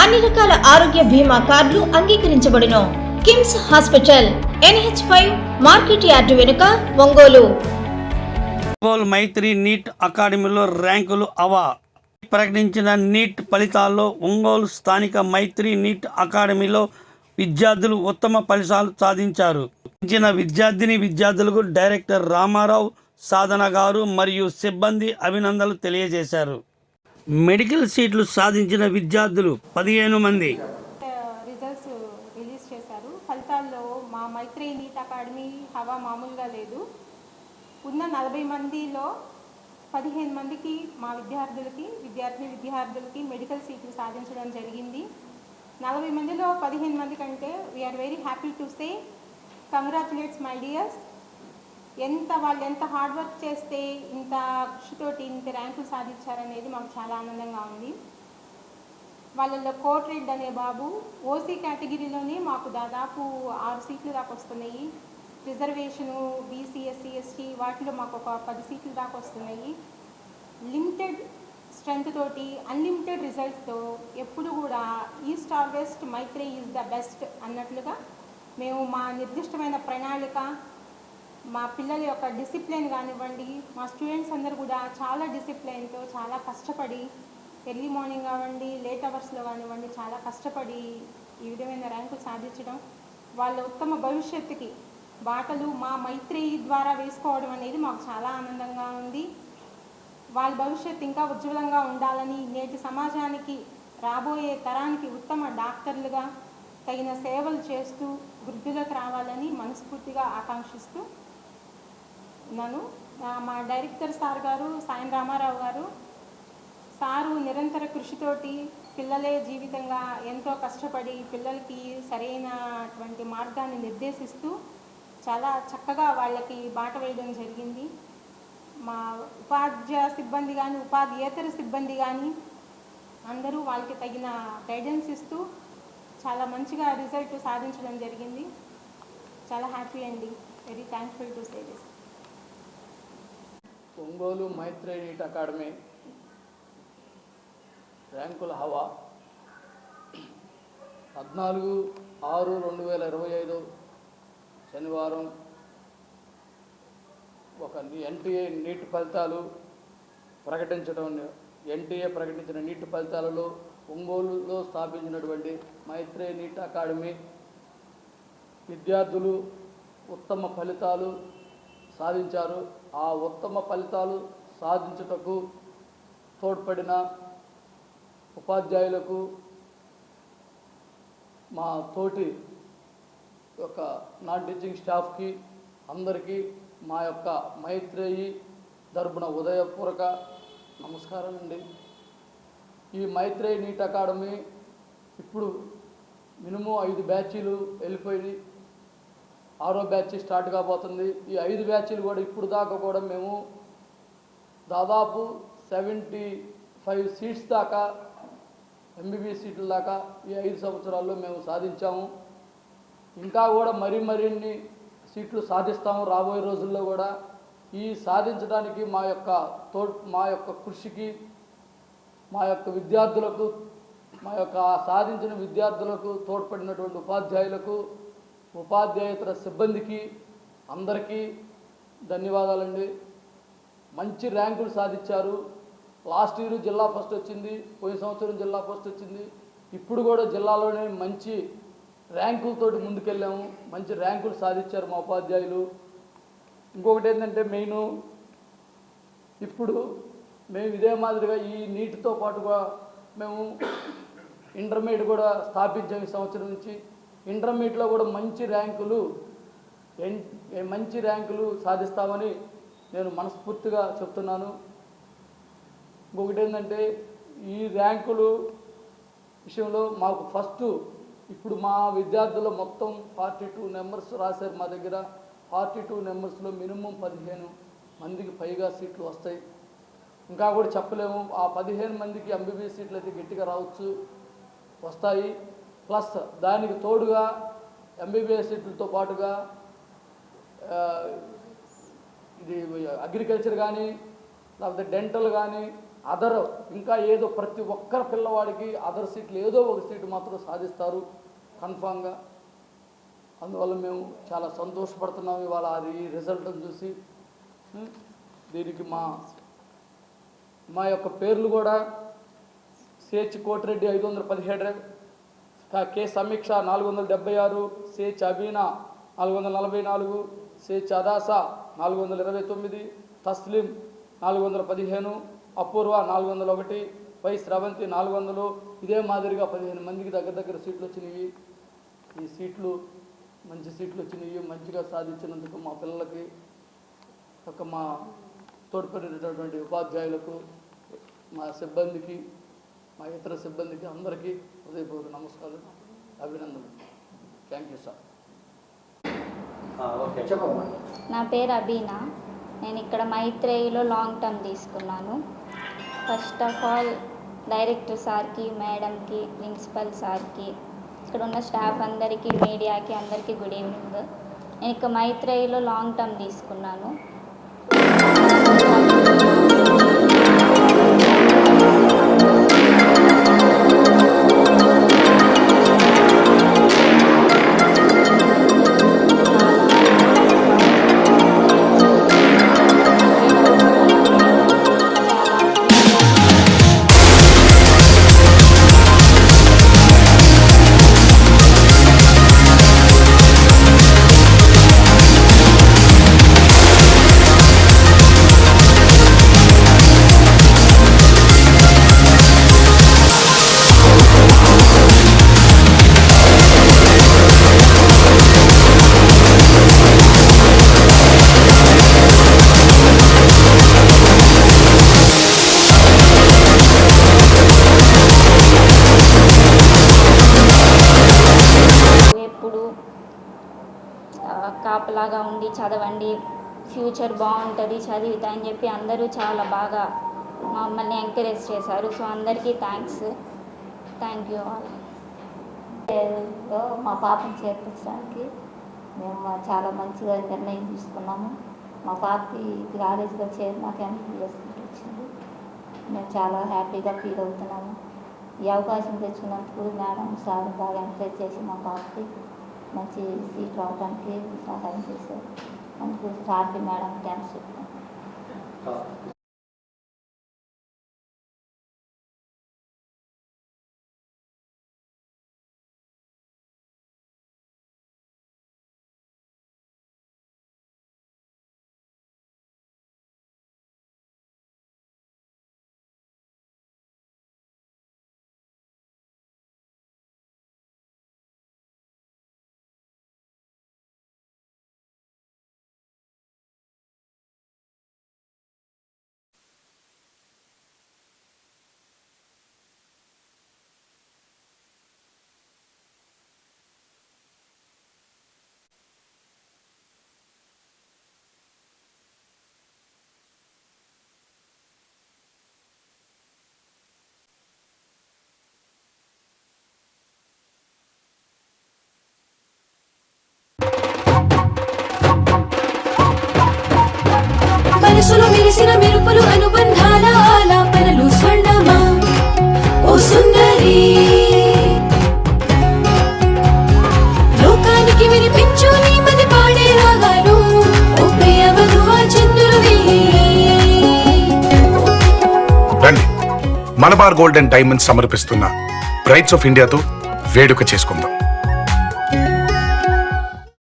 అన్ని రకాల ఆరోగ్య బీమా కార్డులు అంగీకరించబడును. KIMS hospital NH five market yard వెనుక ఒంగోలు. ఒంగోలు మైత్రి నీట్ అకాడమీలో ర్యాంకులు అవా? ప్రకటించిన నీట్ ఫలితాల్లో ఒంగోలు స్థానిక మైత్రి నీట్ అకాడమీలో విద్యార్థులు ఉత్తమ ఫలితాలు సాధించారు. ఇచ్చిన విద్యార్థిని విద్యార్థులకు డైరెక్టర్ రామారావు సాధన గారు మరియు సిబ్బంది అభినందనలు తెలియజేశారు. మెడికల్ సీట్లు సాధించిన విద్యార్థులు పదిహేను మంది. రిజల్ట్స్ రిలీజ్ చేశారు. ఫలితాల్లో మా మైత్రి నీట్ అకాడమీ హవా మామూలుగా లేదు. ఉన్న నలభై మందిలో పదిహేను మందికి మా విద్యార్థులకి విద్యార్థిని విద్యార్థులకి మెడికల్ సీట్లు సాధించడం జరిగింది. నలభై మందిలో పదిహేను మంది కంటే we are very happy to say congratulates my dears ఎంత వాళ్ళు ఎంత హార్డ్ వర్క్ చేస్తే ఇంత కృషితోటి ఇంత ర్యాంకులు సాధించారనేది మాకు చాలా ఆనందంగా ఉంది. వాళ్ళల్లో కోట్ రెడ్ అనే బాబు ఓసీ కేటగిరీలోనే మాకు దాదాపు ఆరు సీట్లు దాకా వస్తున్నాయి. రిజర్వేషను బీసీఎస్సీ ఎస్టీ వాటిలో మాకు ఒక పది సీట్లు దాకా వస్తున్నాయి. లిమిటెడ్ స్ట్రెంగ్త్ తోటి అన్లిమిటెడ్ రిజల్ట్స్తో ఎప్పుడు కూడా east or west Maitreyi is the best అన్నట్లుగా మేము మా నిర్దిష్టమైన ప్రణాళిక మా పిల్లల యొక్క డిసిప్లిన్ కానివ్వండి మా స్టూడెంట్స్ అందరు కూడా చాలా డిసిప్లిన్తో చాలా కష్టపడి ఎర్లీ మార్నింగ్ కావండి లేట్ అవర్స్లో కానివ్వండి చాలా కష్టపడి ఈ విధమైన ర్యాంకులు సాధించడం వాళ్ళ ఉత్తమ భవిష్యత్తుకి బాటలు మా మైత్రి ద్వారా వేసుకోవడం అనేది మాకు చాలా ఆనందంగా ఉంది. వాళ్ళ భవిష్యత్తు ఇంకా ఉజ్వలంగా ఉండాలని నేటి సమాజానికి రాబోయే తరానికి ఉత్తమ డాక్టర్లుగా తగిన సేవలు చేస్తూ వృద్ధిలోకి రావాలని మనస్ఫూర్తిగా ఆకాంక్షిస్తూ నన్ను మా డైరెక్టర్ సార్ గారు సాయం రామారావు గారు సారు నిరంతర కృషితోటి పిల్లలే జీవితంగా ఎంతో కష్టపడి పిల్లలకి సరైనటువంటి మార్గాన్ని నిర్దేశిస్తూ చాలా చక్కగా వాళ్ళకి బాట వేయడం జరిగింది. మా ఉపాధ్యాయ సిబ్బంది కానీ ఉపాధ్యేతర సిబ్బంది కానీ అందరూ వాళ్ళకి తగిన గైడెన్స్ ఇస్తూ చాలా మంచిగా రిజల్ట్ సాధించడం జరిగింది. చాలా హ్యాపీ అండి. Very thankful to say this. Ongole Maitre NEET academy. ర్యాంకుల హవా. పద్నాలుగు ఆరు రెండు వేల ఇరవై ఐదు శనివారం ఒక ఎన్టీఏ నీట్ ఫలితాలు ప్రకటించడం ఎన్టీఏ ప్రకటించిన నీట్ ఫలితాలలో ఒంగోలులో స్థాపించినటువంటి మైత్రే నీట్ అకాడమీ. విద్యార్థులు ఉత్తమ ఫలితాలు సాధించారు. ఆ ఉత్తమ ఫలితాలు సాధించుటకు తోడ్పడిన ఉపాధ్యాయులకు మా తోటి యొక్క నాన్ టీచింగ్ స్టాఫ్కి అందరికీ మా యొక్క మైత్రేయి తరపున ఉదయపూర్వక నమస్కారం అండి ఈ మైత్రేయి నీట్ అకాడమీ ఇప్పుడు మినిమం ఐదు బ్యాచీలు వెళ్ళిపోయి ఆరో బ్యాచ్ స్టార్ట్ కాబోతుంది. ఈ ఐదు బ్యాచ్లు కూడా ఇప్పుడు దాకా కూడా మేము దాదాపు సెవెంటీ ఫైవ్ సీట్స్ దాకా ఎంబీబీ సీట్ల దాకా ఈ ఐదు సంవత్సరాల్లో మేము సాధించాము. ఇంకా కూడా మరి మరిన్ని సీట్లు సాధిస్తాము రాబోయే రోజుల్లో కూడా. ఈ సాధించడానికి మా యొక్క తో మా యొక్క కృషికి మా యొక్క విద్యార్థులకు మా యొక్క సాధించిన విద్యార్థులకు తోడ్పడినటువంటి ఉపాధ్యాయులకు ఉపాధ్యాయేతర సిబ్బందికి అందరికీ ధన్యవాదాలండి. మంచి ర్యాంకులు సాధించారు. లాస్ట్ ఇయర్ జిల్లా ఫస్ట్ వచ్చింది. పోయిన సంవత్సరం జిల్లా ఫస్ట్ వచ్చింది. ఇప్పుడు కూడా జిల్లాలోనే మంచి ర్యాంకులతోటి ముందుకెళ్ళాము. మంచి ర్యాంకులు సాధించారు మా ఉపాధ్యాయులు. ఇంకొకటి ఏంటంటే మెయిన్ ఇప్పుడు మేము ఇదే మాదిరిగా ఈ నీటితో పాటుగా మేము ఇంటర్మీడియట్ కూడా స్థాపించాము ఈ సంవత్సరం నుంచి. ఇంటర్మీడియట్లో కూడా మంచి ర్యాంకులు ఎన్- మంచి ర్యాంకులు సాధిస్తామని నేను మనస్ఫూర్తిగా చెప్తున్నాను. ఇంకొకటి ఏంటంటే ఈ ర్యాంకులు విషయంలో మాకు ఫస్ట్ ఇప్పుడు మా విద్యార్థులు మొత్తం ఫార్టీ టూ నెంబర్స్ రాశారు మా దగ్గర. ఫార్టీ టూ నెంబర్స్లో మినిమం పదిహేను మందికి పైగా సీట్లు వస్తాయి. ఇంకా కూడా చెప్పలేము. ఆ పదిహేను మందికి ఎంబీబీఎస్ సీట్లు అయితే గట్టిగా రావచ్చు వస్తాయి. ప్లస్ దానికి తోడుగా ఎంబీబీఎస్ సీట్లతో పాటుగా ఇది అగ్రికల్చర్ కానీ లేకపోతే డెంటల్ కానీ అదర్ ఇంకా ఏదో ప్రతి ఒక్కరి పిల్లవాడికి అదర్ సీట్లు ఏదో ఒక సీటు మాత్రం సాధిస్తారు కన్ఫామ్గా. అందువల్ల మేము చాలా సంతోషపడుతున్నాం ఇవాళ అది రిజల్ట్ని చూసి. దీనికి మా మా యొక్క పేర్లు కూడా సిహెచ్ కోటిరెడ్డి ఐదు వందల పదిహేడు కే సమీక్ష నాలుగు వందల డెబ్బై ఆరు సిహెచ్ అబీనా నాలుగు వందల నలభై నాలుగు సిహెచ్ అదాసా నాలుగు వందల ఇరవై తొమ్మిది తస్లిం నాలుగు వందల పదిహేను అపూర్వ నాలుగు వందల ఒకటి వై స్రవంతి నాలుగు వందలు ఇదే మాదిరిగా పదిహేను మందికి దగ్గర దగ్గర సీట్లు వచ్చినాయి ఈ సీట్లు మంచి సీట్లు వచ్చినాయి మంచిగా సాధించినందుకు మా పిల్లలకి ఒక మా తోడ్పడినటువంటి ఉపాధ్యాయులకు మా సిబ్బందికి మా ఇతర సిబ్బందికి అందరికీ హృదయపూర్వక నమస్కారాలు అభినందనలు. థ్యాంక్ యూ సార్ ఓకే నా పేరు అబీనా. నేను ఇక్కడ మైత్రేయిలో లాంగ్ టర్మ్ తీసుకున్నాను. ఫస్ట్ ఆఫ్ ఆల్ డైరెక్టర్ సార్కి మేడంకి ప్రిన్సిపల్ సార్కి ఇక్కడ ఉన్న స్టాఫ్ అందరికీ మీడియాకి అందరికీ గుడ్ ఈవినింగ్ నేను ఇక మైత్రేయిలో లాంగ్ టర్మ్ తీసుకున్నాను. లాగా ఉండి చదవండి ఫ్యూచర్ బాగుంటుంది చదివితే అని చెప్పి అందరూ చాలా బాగా మమ్మల్ని ఎంకరేజ్ చేశారు. సో అందరికీ థ్యాంక్స్. Thank you all. మా పాపను చేర్పించడానికి మేము చాలా మంచిగా నిర్ణయం తీసుకున్నాము. మా పాపకి కాలేజీలో చేరినాక ఎంబీబీఎస్ వచ్చింది. మేము చాలా హ్యాపీగా ఫీల్ అవుతున్నాము. ఈ అవకాశం తెచ్చుకున్నందుకు మేడం సార్ బాగా ఎంకరేజ్ చేసి మా పాపకి మంచి సీట్ రావడానికి సహాయం చేశారు అందుకు సార్కి మేడం థ్యాంక్స్ చెప్తాను మలబార్ గోల్డ్ అండ్ డైమండ్స్ సమర్పిస్తున్న బ్రైట్స్ ఆఫ్ ఇండియాతో వేడుక చేసుకుందాం.